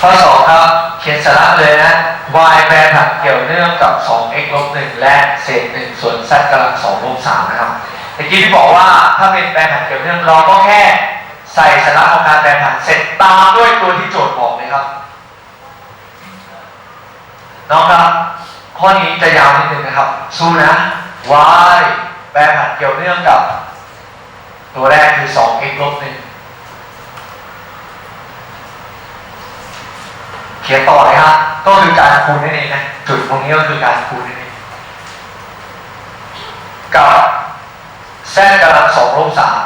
ข้อ2ครับเขียนสาระเลยนะ y แปรผันเกี่ยวเนื่องกับ 2x ลบ1และเศษ1ส่วน z กำลัง2ลบ3นะครับเมื่อกี้ที่บอกว่าถ้าเป็นแปรผันเกี่ยวเนื่องเราก็แค่ใส่สาระของการแปรผันเสร็จตามด้วยตัวที่โจทย์บอกเลยครับน้องครับข้อนี้จะยาวนิดนึงนะครับ สู้นะ y แปรผันเกี่ยวเนื่องกับ ตัวแรกคือ 2x ลบ1 ขียนต่อเลยครับก็คือการคูณนั่นเองนะจุดตรงนี้ก็คือการคูณนั่นเองกับแซนกำลังสองลบสาม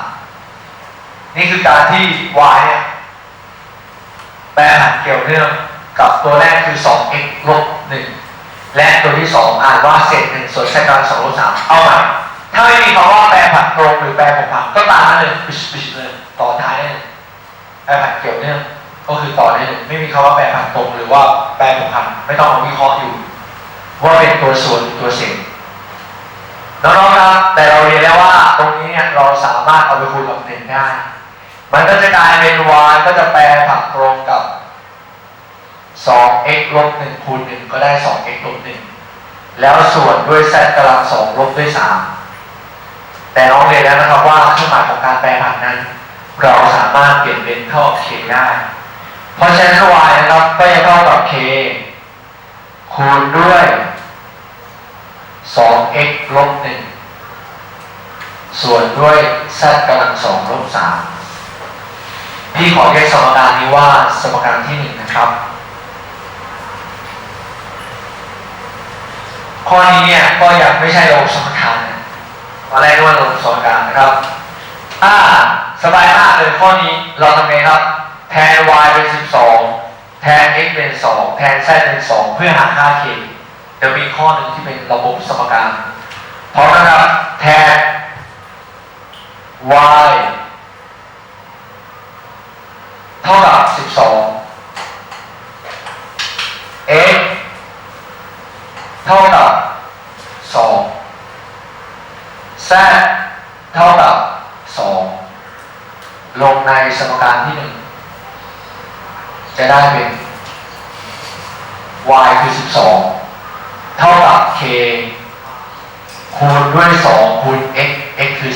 นี่คือการที่ y เนี่ยแปรผันเกี่ยวเนื่องกับตัวแรกคือ 2x ลบ1และตัวที่ 2 อ่านว่าเศษ1ส่วนแซนกำลังสองลบสามเอาใหม่ถ้าไม่มีคำว่าแปรผันตรงหรือแปรผกผันก็ตามนั้นเลยปิชปิชเลยต่อท้ายได้เลยแปรผันเกี่ยวเนื่อง ก็คือต่อได้เลยไม่มีคำว่าแปรผันตรงหรือว่าแปรผกผันไม่ต้องมาวิเคราะห์อยู่ ว่าเป็นตัวส่วนหรือตัวเศษน้องๆครับแต่เราเรียนแล้วว่าตรงนี้เนี่ยเราสามารถเอาไปคูณกับหนึ่งได้ มันก็จะกลายเป็น y ก็จะแปรผันตรงกับ 2x ลบ1คูณ1ก็ได้ 2x ลบ1แล้วส่วนด้วย z กำลัง2ลบด้วย 3 แต่น้องเรียนแล้วนะครับว่าเครื่องหมายของการแปรผันนั้น เราสามารถเปลี่ยนเป็นเท่ากับ k ได้ เพราะฉะนั้น y นะครับก็จะเท่ากับ k คูณด้วย 2x ลบ1ส่วนด้วย z กำลัง2ลบ3พี่ขอเรียกสมการนี้ว่าสมการที่ 1 นะครับ ข้อนี้เนี่ยก็ยังไม่ใช่ระบบสมการนะตอนแรกนึกว่าระบบสมการนะครับ อ่า สบายมากเลยข้อนี้เราทำไงครับ แทน y เป็น 12 แทน x เป็น 2 แทน z เป็น 2 เพื่อหาค่า k เดี๋ยวมีข้อหนึ่งที่เป็นระบบสมการเพร้อมนะครับแทน y เท่ากับ 12 x เท่ากับ 2 z เท่ากับ 2 ลงในสมการที่1 จะได้เป็น y คือ 12 เท่ากับ k คูณด้วย 2 คูณ x x คือ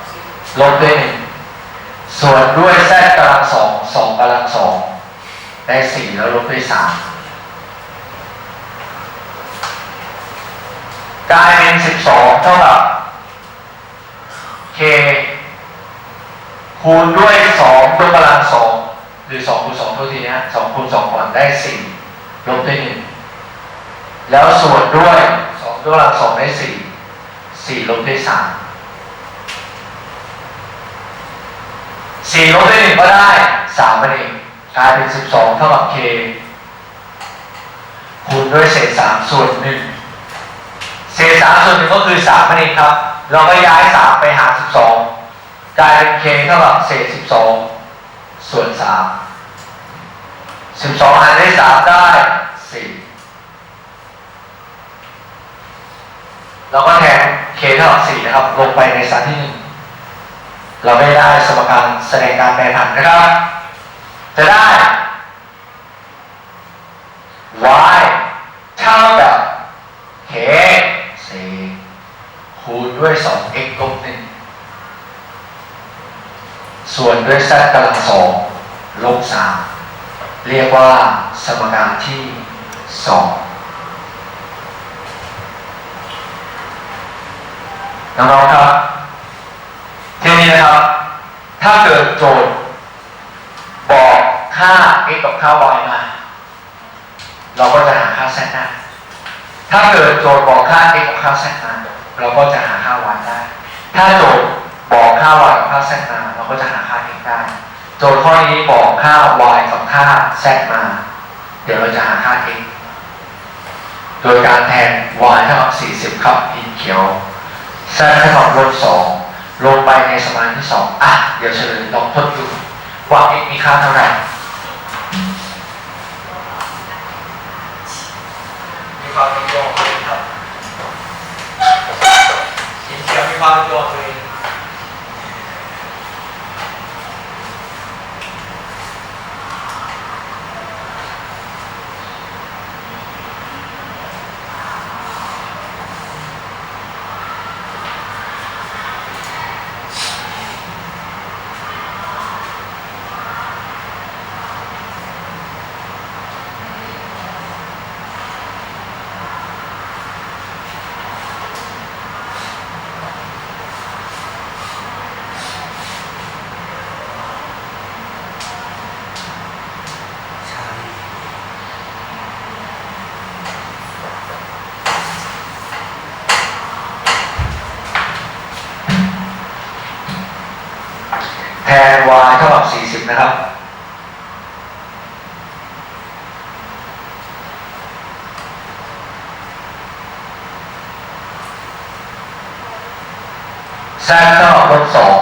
2 ลบด้วย 1 ส่วนด้วย z กำลัง 2 2กำลัง 2 ได้ 4 แล้วลบด้วย 3 กลายเป็น 12 เท่ากับ k คูณด้วย 2 ยกกำลัง 2 หรือ 2 คูณ2โทษที นะ2คูณ2ก่อนได้4ลบด้วย1แล้วส่วนด้วย2ยกกำลังได้4 4ลบด้วย3 4ลบด้วย1ก็ได้3นั่นเองกลายเป็น12เท่ากับ k คูณด้วยเศษ3ส่วน1เศษสามส่วนหนึ่งก็คือสามนั่นเองครับ เราก็ย้ายสามไปหารสิบสองกลายเป็น k เท่ากับเศษสิบสองส่วนสาม สิบสองหารด้วยสามได้สี่เราก็แทน k เท่ากับสี่นะครับ ลงไปในสารที่หนึ่งเราไม่ได้สมการแสดงการแปรผันนะครับ จะได้ y เท่ากับ k สี่คูณด้วย 2x ลบหนึ่งส่วนด้วย z กำลังสองลบสาม เรียกว่าสมการที่สองน้องๆครับทีนี้นะครับ ถ้าเกิดโจทย์บอกค่า x กับค่า y มา เราก็จะหาค่า z ได้ถ้าเกิดโจทย์บอกค่า x กับค่า z มา เราก็จะหาค่า y ได้ ถ้าโจทย์บอกค่า y กับค่า z มา เราก็จะหาค่า x ได้ โจทย์ข้อนี้บอกค่า y กับค่า z มา เดี๋ยวเราจะหาค่า x โดยการแทน y เท่ากับ 40 ครับอินเขียว z เท่ากับลบ2ลงไปในสมการที่ 2 อะ เดี๋ยวเฉลยลองทดดูว่า x มีค่าเท่าไหร่ นะครับ สร้างเก้ลบสอง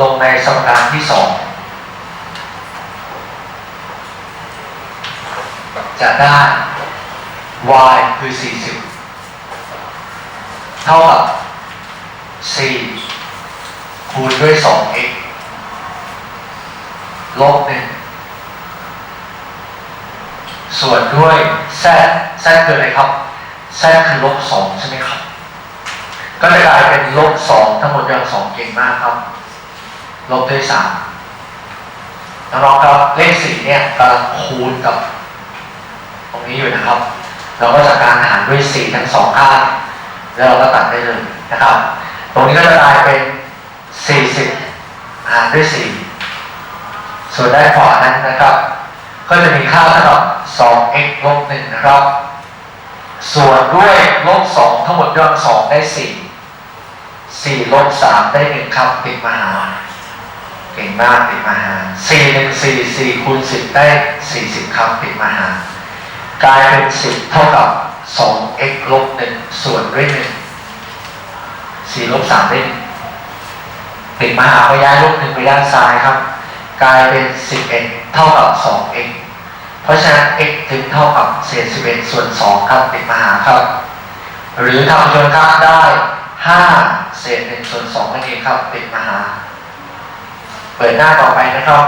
ลงในสมการที่สองจะได้ y คือ 40 เท่ากับ4 คูณด้วย 2x ลบหนึ่งส่วนด้วย z z คืออะไรครับ z คือลบสองใช่ไหมครับ ก็จะกลายเป็นลบสองทั้งหมดยังสองเก่งมากครับ ลบด้วยสามน้องๆครับเลขสี่เนี่ยกำลังคูณกับ ตรงนี้อยู่นะครับ เราก็จะการหารด้วยสี่ทั้งสองข้างแล้วเราก็ตัดได้เลยนะครับ ตรงนี้ก็จะกลายเป็น สี่สิบหารด้วยสี่ส่วนด้านขวานั้นนะครับ ก็จะมีค่าเท่ากับ 2x ลบ1นะครับ ส่วนด้วยลบ2ทั้งหมดยอด2ได้ 4 4ลบ3ได้1ครับติดมาหาเก่งมากติดมาหา4 1 4 4คูณ10 ได้ 40ครับติดมาหากลายเป็น 10 เท่ากับ 2x ลบ1ส่วนด้วย 1 4ลบ3ได้1 ติดมาหาไปย้ายลบ1ไปด้านซ้ายครับ กลายเป็น 11 เท่ากับ 2x เพราะฉะนั้น x ถึงเท่ากับเศษ 11 ส่วน 2 ครับติดมหาครับ หรือทำจนค่าได้ 5 เศษ 1 ส่วน2นั่นเองครับติดมหา เปิดหน้าต่อไปนะครับ